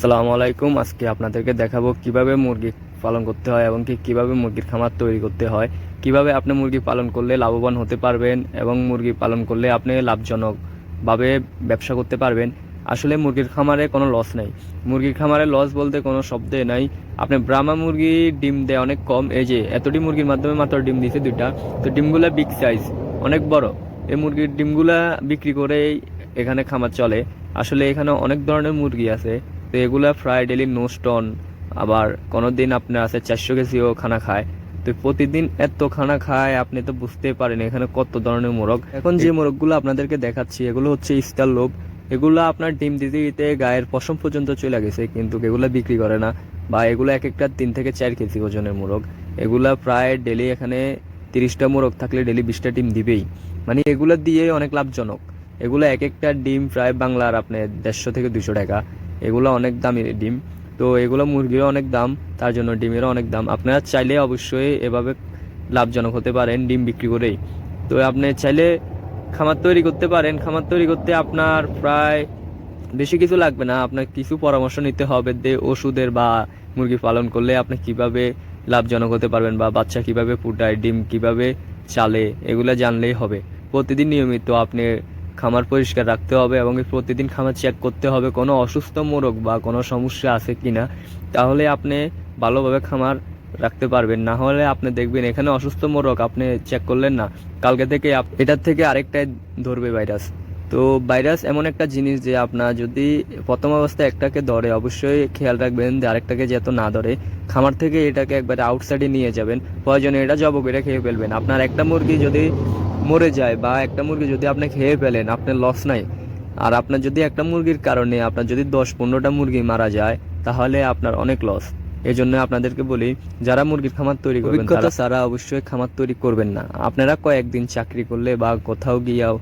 আসসালামু আলাইকুম। আজকে আপনাদেরকে দেখাবো কীভাবে মুরগি পালন করতে হয় এবং কি কীভাবে মুরগির খামার তৈরি করতে হয়। কীভাবে আপনি মুরগি পালন করলে লাভবান হতে পারবেন এবং মুরগি পালন করলে আপনি লাভজনকভাবে ব্যবসা করতে পারবেন। আসলে মুরগির খামারে কোনো লস নেই। মুরগির খামারে লস বলতে কোনো শব্দে নাই। আপনি ব্রাহ্মা মুরগি ডিম দেয় অনেক কম। এই যে এতটি মুরগির মাধ্যমে মাত্র ডিম দিয়েছে দুইটা। তো ডিমগুলা বিগ সাইজ অনেক বড়। এই মুরগির ডিমগুলা বিক্রি করেই এখানে খামার চলে। আসলে এখানে অনেক ধরনের মুরগি আছে। তো এগুলা প্রায় ডেলি নোস্টন আবার কোনো দিন আপনার আছে চারশো কেজিও খানা খায়। তো প্রতিদিন এত খানা খায় আপনি তো বুঝতেই পারেন এখানে কত ধরনের মোরগ। এখন যে মোরগগুলো আপনাদেরকে দেখাচ্ছি এগুলো হচ্ছে স্টার লোভ। এগুলো আপনার ডিম দিতে দিতে গায়ের পশম পর্যন্ত চলে গেছে কিন্তু এগুলো বিক্রি করে না। বা এগুলো এক একটা তিন থেকে চার কেজি ওজনের মোরগ। এগুলা প্রায় ডেলি এখানে তিরিশটা মোরগ থাকলে ডেলি বিশটা ডিম দিবেই। মানে এগুলো দিয়ে অনেক লাভজনক। এগুলো এক একটা ডিম প্রায় বাংলার আপনার দেড়শো থেকে দুশো টাকা। এগুলো অনেক দামি ডিম। তো এগুলো মুরগিরও অনেক দাম, তার জন্য ডিমেরও অনেক দাম। আপনারা চাইলে অবশ্যই এভাবে লাভজনক হতে পারেন ডিম বিক্রি করেই। তো আপনি চাইলে খামার তৈরি করতে পারেন। খামার তৈরি করতে আপনার প্রায় বেশি কিছু লাগবে না। আপনার কিছু পরামর্শ নিতে হবে যে ওষুধের বা মুরগি পালন করলে আপনি কীভাবে লাভজনক হতে পারবেন বা বাচ্চা কীভাবে ফুটায় ডিম কীভাবে চালে, এগুলো জানলেই হবে। প্রতিদিন নিয়মিত আপনি খামার পরিষ্কার রাখতে হবে এবং প্রতিদিন খামার চেক করতে হবে কোনো অসুস্থ মোরগ বা কোনো সমস্যা আছে কি না তাহলে আপনি ভালোভাবে খামার রাখতে পারবেন। না হলে আপনি দেখবেন এখানে অসুস্থ মোরগ আপনি চেক করলেন না। কালকে থেকে এটার থেকে আরেকটাই ধরবে ভাইরাস তো ভাইরাস এমন একটা জিনিস যে আপনার যদি প্রথম অবস্থায় একটাকে ধরে অবশ্যই খেয়াল রাখবেন যে আরেকটাকে যত না ধরে খামার থেকে এটাকে একবারে আউটসাইডে নিয়ে যাবেন। প্রয়োজনে এটা জব করে খেয়ে ফেলবেন। আপনার একটা মুরগি যদি মরে যায় বা একটা মুরগি যদি আপনি খেয়ে ফেলেন আপনার লস নাই। আর আপনার যদি একটা মুরগির কারণে আপনার যদি দশ পনেরোটা মুরগি মারা যায় তাহলে আপনার অনেক লস এই জন্য আপনাদেরকে বলি যারা মুরগির খামার তৈরি করবেন তারা অবশ্যই খামার তৈরি করবেন না। আপনারা কয়েকদিন চাকরি করলে বা কোথাও গিয়াও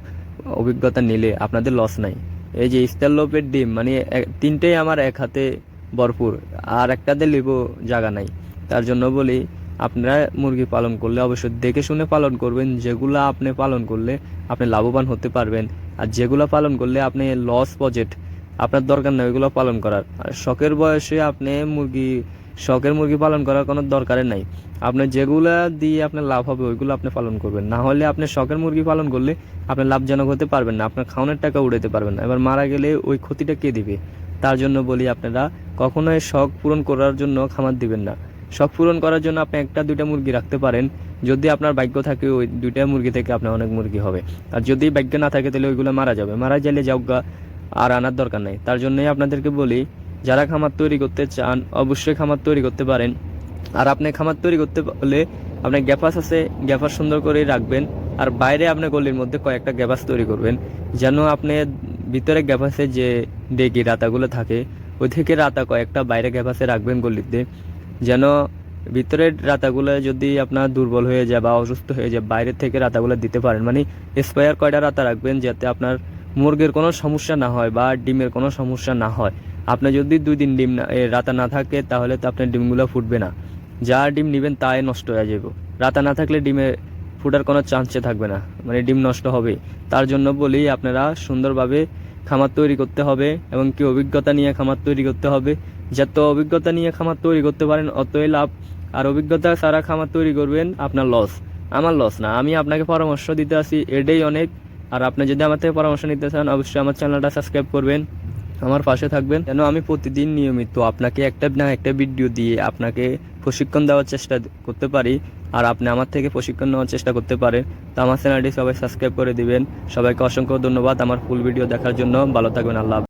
অভিজ্ঞতা নিলে আপনাদের লস নাই। এই যে স্টার লোপের ডিম মানে তিনটেই আমার এক হাতে ভরপুর, আর একটাতে লিবো জায়গা নাই। তার জন্য বলি, আপনারা মুরগি পালন করলে অবশ্যই দেখে শুনে পালন করবেন, যেগুলা আপনি পালন করলে আপনি লাভবান হতে পারবেন, আর যেগুলো পালন করলে আপনি লস বাজেট আপনার দরকার নেই, ওইগুলো পালন করার। আর শখের বয়সে আপনি মুরগি, শখের মুরগি পালন করার কোনো দরকার নাই। আপনি যেগুলা দিয়ে আপনার লাভ হবে, ওইগুলো আপনি পালন করবেন। না হলে আপনি শখের মুরগি পালন করলে আপনি লাভজনক হতে পারবেন না, আপনার খাওয়ানোর টাকা উড়াতে পারবেন না। এবার মারা গেলে ওই ক্ষতিটা কে দিবে? তার জন্য বলি আপনারা কখনোই শখ পূরণ করার জন্য খামার দিবেন না। শখ পূরণ করার জন্য আপনি একটা, দুইটা মুরগি রাখতে পারেন। যদি আপনার ভাগ্য থাকে, ওই দুইটা মুরগি থেকে আপনার অনেক মুরগি হবে। আর যদি ভাগ্য না থাকে, তাহলে ওইগুলো মারা যাবে। মারা গেলে যাওগা আর আনার দরকার নেই। তার জন্যই আপনাদেরকে বলি, যারা খামার তৈরি করতে চান, অবশ্যই খামার তৈরি করতে পারেন। আর আপনি খামার তৈরি করতে হলে আপনার গ্যাপাস আছে, গ্যাপাস সুন্দর করে রাখবেন। আর বাইরে আপনি গলির মধ্যে কয়েকটা গ্যাপাস তৈরি করবেন। যেন আপনি ভিতরে গ্যাপাসে যে ডেকি রাতাগুলো থাকে, ওই থেকে রাতা কয়েকটা বাইরে গ্যাপাসে রাখবেন গলিতে। যেন ভিতরের রাতাগুলো যদি আপনার দুর্বল হয়ে যায় বা অসুস্থ হয়ে যায়, বাইরে থেকে রাতাগুলো দিতে পারেন। মানে স্পায়ার কয়টা রাতা রাখবেন যাতে আপনার মুরগির কোনো সমস্যা না হয় বা ডিমের কোনো সমস্যা না হয়। আপনি যদি দুই দিন ডিম না রাতা না থাকে, তাহলে তো আপনার ডিমগুলো ফুটবে না। যা ডিম নেবেন তাই নষ্ট হয়ে যাবে। রাতা না থাকলে ডিমে ফুটার কোনো চান্সে থাকবে না। মানে ডিম নষ্ট হবে। তার জন্য বলি, আপনারা সুন্দরভাবে খামার তৈরি করতে হবে এবং কি অভিজ্ঞতা নিয়ে খামার তৈরি করতে হবে। যত অভিজ্ঞতা নিয়ে খামার তৈরি করতে পারেন, অতই লাভ। আর অভিজ্ঞতা সারা খামার তৈরি করবেন আপনার লস আমার লস না, আমি আপনাকে পরামর্শ দিতে আসি, এটাই অনেক। আর আপনি যদি আমার থেকে পরামর্শ নিতে চান, অবশ্যই আমার চ্যানেলটা সাবস্ক্রাইব করবেন। আমার পাশে থাকবেন। যেন আমি প্রতিদিন নিয়মিত আপনাকে একটা না একটা ভিডিও দিয়ে আপনাকে প্রশিক্ষণ দেওয়ার চেষ্টা করতে পারি, আর আপনি আমার থেকে প্রশিক্ষণ নেওয়ার চেষ্টা করতে পারেন। তো আমার চ্যানেলটি সবাই সাবস্ক্রাইব করে দিবেন। সবাইকে অসংখ্য ধন্যবাদ আমার ফুল ভিডিও দেখার জন্য। ভালো থাকবেন, আল্লাহ।